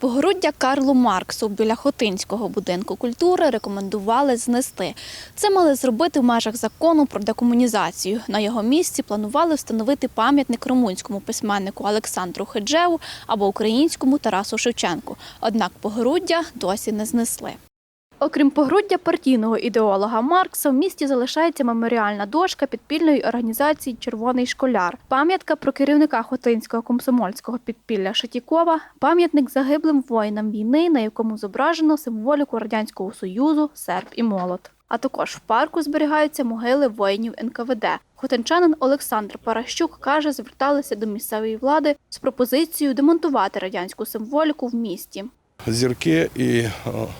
Погороддя Карлу Марксу біля Хотинського будинку культури рекомендували знести. Це мали зробити в межах закону про декомунізацію. На його місці планували встановити пам'ятник румунському письменнику Олександру Хеджеву або українському Тарасу Шевченку. Однак погоруддя досі не знесли. Окрім погруддя партійного ідеолога Маркса, в місті залишається меморіальна дошка підпільної організації Червоний школяр, пам'ятка про керівника Хотинського комсомольського підпілля Шатікова, пам'ятник загиблим воїнам війни, на якому зображено символіку радянського союзу, серп і молот. А також в парку зберігаються могили воїнів НКВД. Хотинчанин Олександр Паращук каже, зверталися до місцевої влади з пропозицією демонтувати радянську символіку в місті. Зірки і е,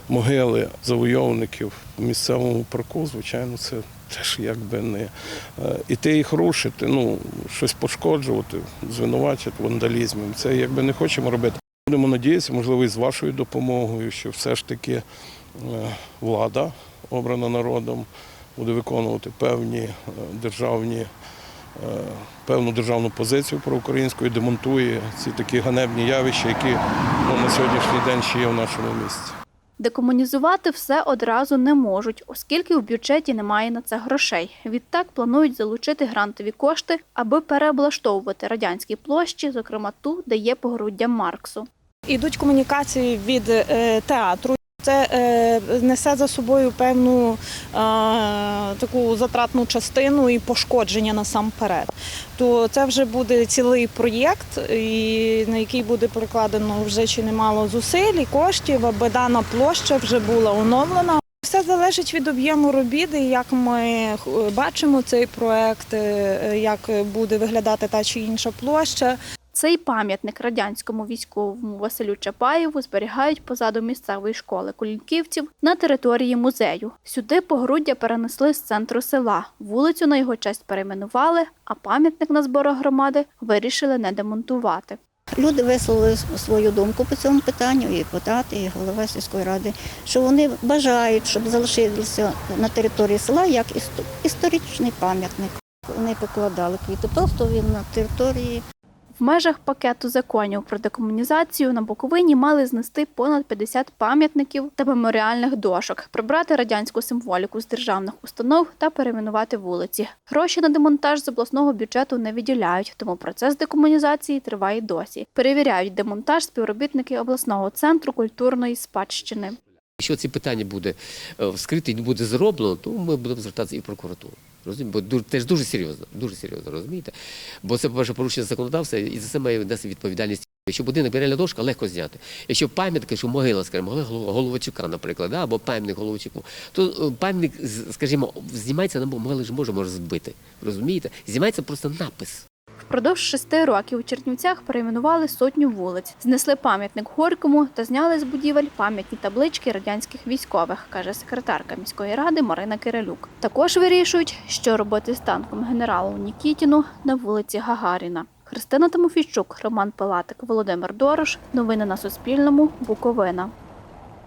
могили завойовників в місцевому парку, звичайно, це теж якби не е, іти їх рушити, ну щось пошкоджувати, звинувачити вандалізмом. Це якби не хочемо робити. Будемо надіятися, можливо, і з вашою допомогою, що все ж таки е, влада, обрана народом, буде виконувати певні державні. Е, Певну державну позицію проукраїнську і демонтує ці такі ганебні явища, які ну, на сьогоднішній день ще є в нашому місті. Декомунізувати все одразу не можуть, оскільки в бюджеті немає на це грошей. Відтак планують залучити грантові кошти, аби переоблаштовувати радянські площі, зокрема ту, де є погруддя Марксу. Ідуть комунікації від е, театру. Це е, несе за собою певну е, таку затратну частину і пошкодження насамперед. То це вже буде цілий проєкт, і, на який буде прикладено вже чи немало зусиль і коштів, аби дана площа вже була оновлена. Все залежить від об'єму робіт, як ми е, бачимо цей проєкт, е, як буде виглядати та чи інша площа. Цей пам'ятник радянському військовому Василю Чапаєву зберігають позаду місцевої школи кулінківців на території музею. Сюди погруддя перенесли з центру села. Вулицю на його честь перейменували, а пам'ятник на зборах громади вирішили не демонтувати. Люди висловили свою думку по цьому питанню, і депутати, і голова сільської ради, що вони бажають, щоб залишився на території села як історичний пам'ятник. Вони покладали квіти. Просто він на території В межах пакету законів про декомунізацію на Буковині мали знести понад 50 пам'ятників та меморіальних дошок, прибрати радянську символіку з державних установ та перейменувати вулиці. Гроші на демонтаж з обласного бюджету не виділяють, тому процес декомунізації триває досі. Перевіряють демонтаж співробітники обласного центру культурної спадщини. Якщо ці питання буде е, вскрите і буде зроблено, то ми будемо звертатися і в прокуратуру. Розумієте? Бо це ж дуже серйозно, дуже серйозно, розумієте? Бо це, по-перше, порушення законодавства, і за це має нести відповідальність. Якщо будинок біля дошка, легко зняти. Якщо пам'ятка, що могила, скажімо, могила наприклад, або пам'ятник Головачуку, то е, пам'ятник, скажімо, знімається на могили ж можемо розбити. Розумієте? Знімається просто напис. Впродовж шести років у Чернівцях перейменували сотню вулиць, знесли пам'ятник Горькому та зняли з будівель пам'ятні таблички радянських військових, каже секретарка міської ради Марина Кирилюк. Також вирішують, що робити з танком генералу Нікітіну на вулиці Гагаріна. Христина Тимофійчук, Роман Палатик, Володимир Дорош. Новини на Суспільному. Буковина.